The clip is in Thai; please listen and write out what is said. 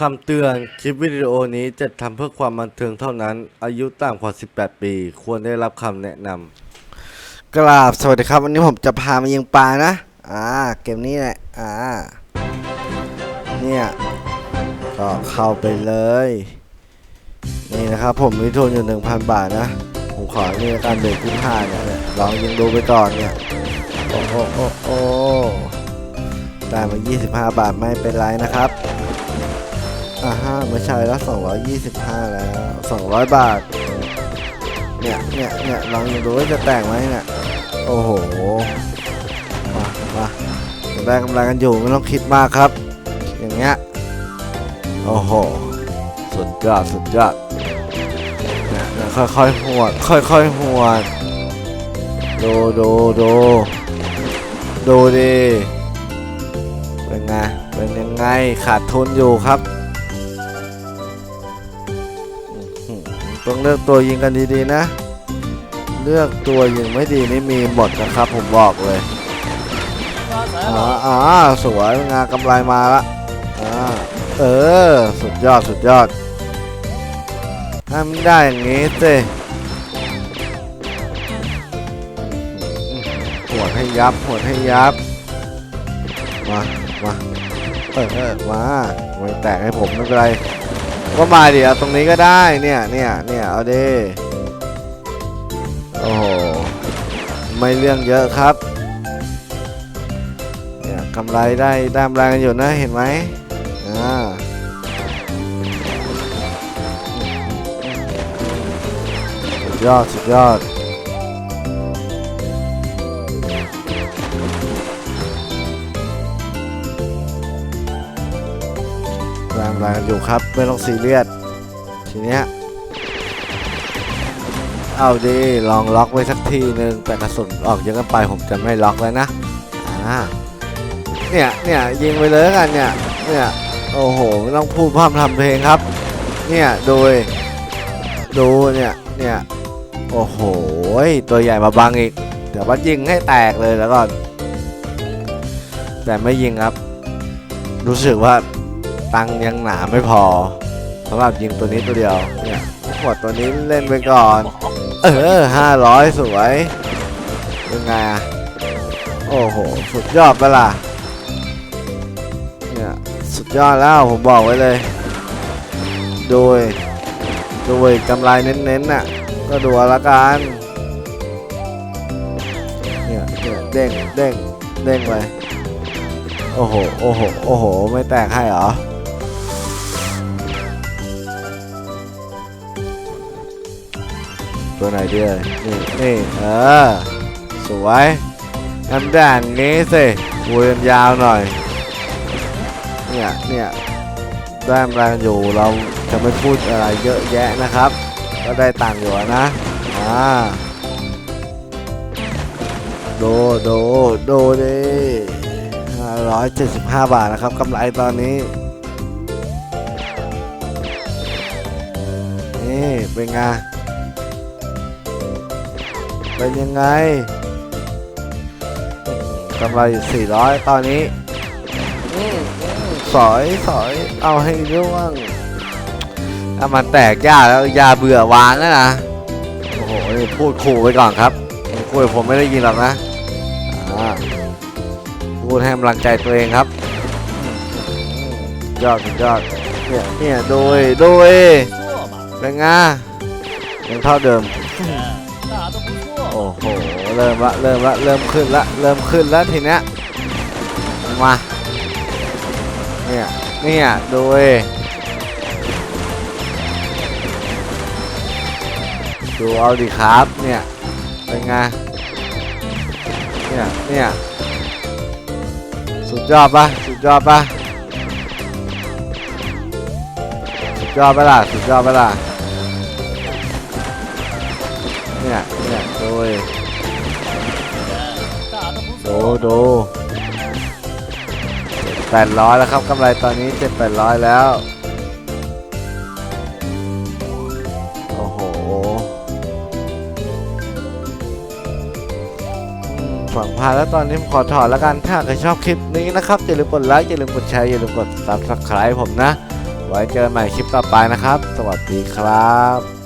คำเตือน คลิปวิดีโอนี้จะทำเพื่อความบันเทิงเท่านั้น อายุต่ำกว่า 18 ปี ควรได้รับคำแนะนำกราบสวัสดีครับ วันนี้ผมจะพามายิงปลานะ อ่า เกมนี้แหละ อ่า เนี่ย ก็เข้าไปเลย นี่นะครับ ผมมีทุนอยู่ 1,000 บาทนะ ผมขอนี่การเบรกที่ห้าเนี่ยเนี่ยลองยิงดูไปก่อนเนี่ยโอ้โอ้โอ้โอ้ได้มา 25 บาทไม่เป็นไรนะครับ อ่าฮะไม่ใช่แล้ว225 แล้ว 200 บาท เนี่ยเนี่ยเนี่ยลองดูว่าจะแต่งไหมเนี่ย โอ้โห มามาได้กำลังกันอยู่ไม่ต้องคิดมากครับ อย่างเงี้ย โอ้โห สุดยอดสุดยอดเนี่ยเนี่ยค่อยๆหวด ค่อยๆหวด ดูดูดูดูดิเป็นไง เป็นยังไง ขาดทุนอยู่ครับ ต้องเลือกตัวยิงกันดีๆนะ เลือกตัวยิงไม่ดีนี่มีหมดนะครับ ผมบอกเลยอ๋ออ๋อสวยงานกำไรมาละอ่าเออ สุดยอดสุดยอดทำได้อย่างนี้สิหัวดให้ยับหัวดให้ยับ มา มาเออเออมาไม่แตกให้ผมไม่เป็นไร ก็มาดิเอาตรงนี้ก็ได้เนี่ยเนี่ยเนี่ยเอาดิโอ้โหไม่เรื่องเยอะครับเนี่ยกำไรได้ได้กำไรกันอยู่นะเห็นไหมอ่าสุดยอดสุดยอด ได้กำไรกันอยู่ครับไม่ต้องซีเรียสทีเนี้ยเอาดีลองล็อกไว้สักทีหนึ่งแต่กระสุนออกเยอะเกันไปผมจะไม่ล็อกแล้วนะอ่าเนี่ยเนี่ยยิงไปเลยกันเนี่ยเนี่ยโอ้โหไม่ต้องพูดพร่ำทำเพลงครับ เนี่ยดยดูเนี่ยเนี่ยโอ้โหตัวใหญ่มาบังอีกเดี๋ยวว่ายิงให้แตกเลยแล้วก็แต่ไม่ยิงครับ รู้สึกว่า ตังยังหนาไม่พอสำหรับยิงตัวนี้ตัวเดียวเนี่ยขวดตัวนี้เล่นไปก่อน เออห้าร้อยสวยเป็นไงอะโอ้โห สุดยอดไปล่ะเนี่ยสุดยอดแล้วผมบอกไว้เลย โดย โดยกำไรเน้นๆน่ะ ก็ดูละกันเนี่ยเนี่ยเด้งเด้งเด้งไปโอ้โห โอ้โห โอ้โห ไม่แตกให้เหรอ ตัวไหนดีเลยนี่นี่เออสวยทำด่านงี้สิคุยกันยาวหน่อย เนี่ยเนี่ยได้กำลังอยู่เราจะไม่พูดอะไรเยอะแยะนะครับ ก็ได้ตังค์อยู่นะอ่าโดูดูดูดิ575บาทนะครับกำไรตอนนี้นี่เป็นไง เป็นยังไงกำไรสี่ร้อยตอนนี้สอยสอยเอาให้ร่วงถ้ามันแตกยาแล้วยาเบื่อวานแล้วนะโอ้โหพูดขู่ไปก่อนครับคุยผมไม่ได้ยินหรอกนะพูดให้กำลังใจตัวเองครับยอดยอดเนี่ยเนี่ยโดยโดยเป็นไงยังเท่าเดิม โอ้โห เริ่มละ เริ่มละ เริ่มขึ้นละ เริ่มขึ้นแล้วทีเนี้ย มา เนี่ย เนี่ยดูเว้ยดูเอาดิครับ เนี่ย เป็นไง เนี่ย เนี่ย สุดยอดปะสุดยอดปะสุดยอดปะล่ะ สุดยอดปะล่ะ เนี่ย เนี่ย โอ้ยโดโดแปดร้อยแล้วครับกำไรตอนนี้เจ็ดแปดร้อยแล้ว โอ้โหฝังพาแล้วตอนนี้ผมขอถอดแล้วกัน ถ้าใครชอบคลิปนี้นะครับ อย่าลืมกดไลค์ อย่าลืมกดแชร์ อย่าลืมกด subscribe ผมนะ ไว้เจอกันใหม่คลิปต่อไปนะครับ สวัสดีครับ